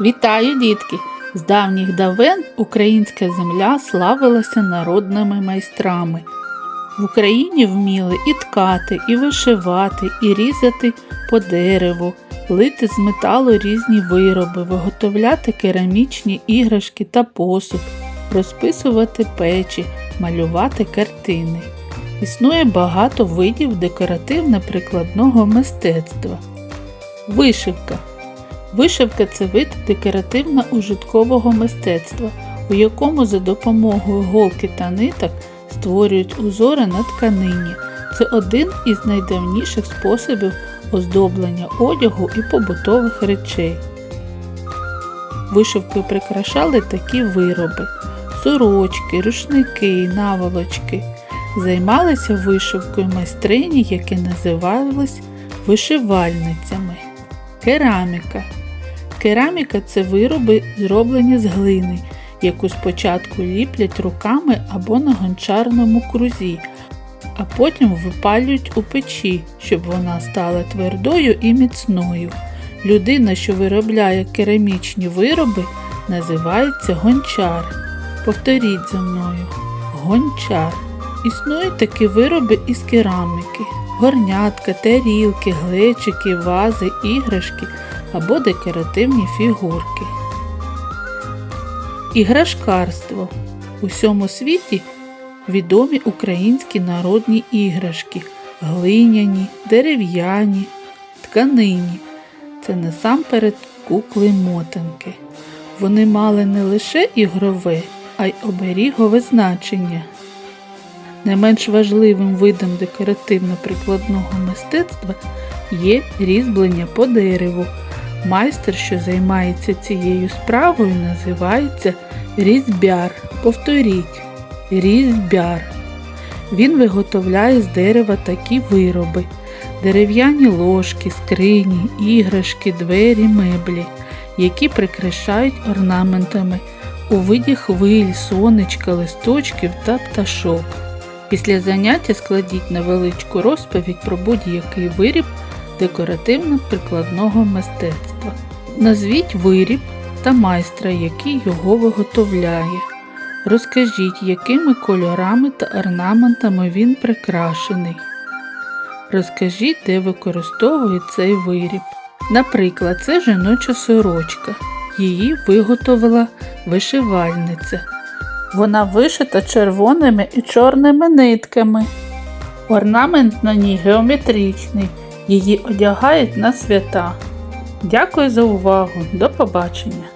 Вітаю, дітки! З давніх давен українська земля славилася народними майстрами. В Україні вміли і ткати, і вишивати, і різати по дереву, лити з металу різні вироби, виготовляти керамічні іграшки та посуд, розписувати печі, малювати картини. Існує багато видів декоративно-прикладного мистецтва. Вишивка. Вишивка це вид декоративно-ужиткового мистецтва, у якому за допомогою голки та ниток створюють узори на тканині. Це один із найдавніших способів оздоблення одягу і побутових речей. Вишивкою прикрашали такі вироби: сорочки, рушники, наволочки. Займалися вишивкою майстрині, які називались вишивальницями. Кераміка. Кераміка це вироби, зроблені з глини, яку спочатку ліплять руками або на гончарному крузі, а потім випалюють у печі, щоб вона стала твердою і міцною. Людина, що виробляє керамічні вироби, називається гончар. Повторіть за мною. Гончар. Існують такі вироби із кераміки: горнятка, тарілки, глечики, вази, іграшки або декоративні фігурки. Іграшкарство. У всьому світі відомі українські народні іграшки глиняні, дерев'яні, тканині. Це насамперед кукли-мотанки. Вони мали не лише ігрове, а й оберігове значення. Не менш важливим видом декоративно-прикладного мистецтва є різьблення по дереву. Майстер, що займається цією справою, називається різьбяр. Повторіть, різьбяр. Він виготовляє з дерева такі вироби: дерев'яні ложки, скрині, іграшки, двері, меблі, які прикрашають орнаментами у виді хвиль, сонечка, листочків та пташок. Після заняття складіть невеличку розповідь про будь-який виріб декоративно-прикладного мистецтва. Назвіть виріб та майстра, який його виготовляє. Розкажіть, якими кольорами та орнаментами він прикрашений. Розкажіть, де використовують цей виріб. Наприклад, це жіноча сорочка. Її виготовила вишивальниця. Вона вишита червоними і чорними нитками. Орнамент на ній геометричний. Її одягають на свята. Дякую за увагу. До побачення!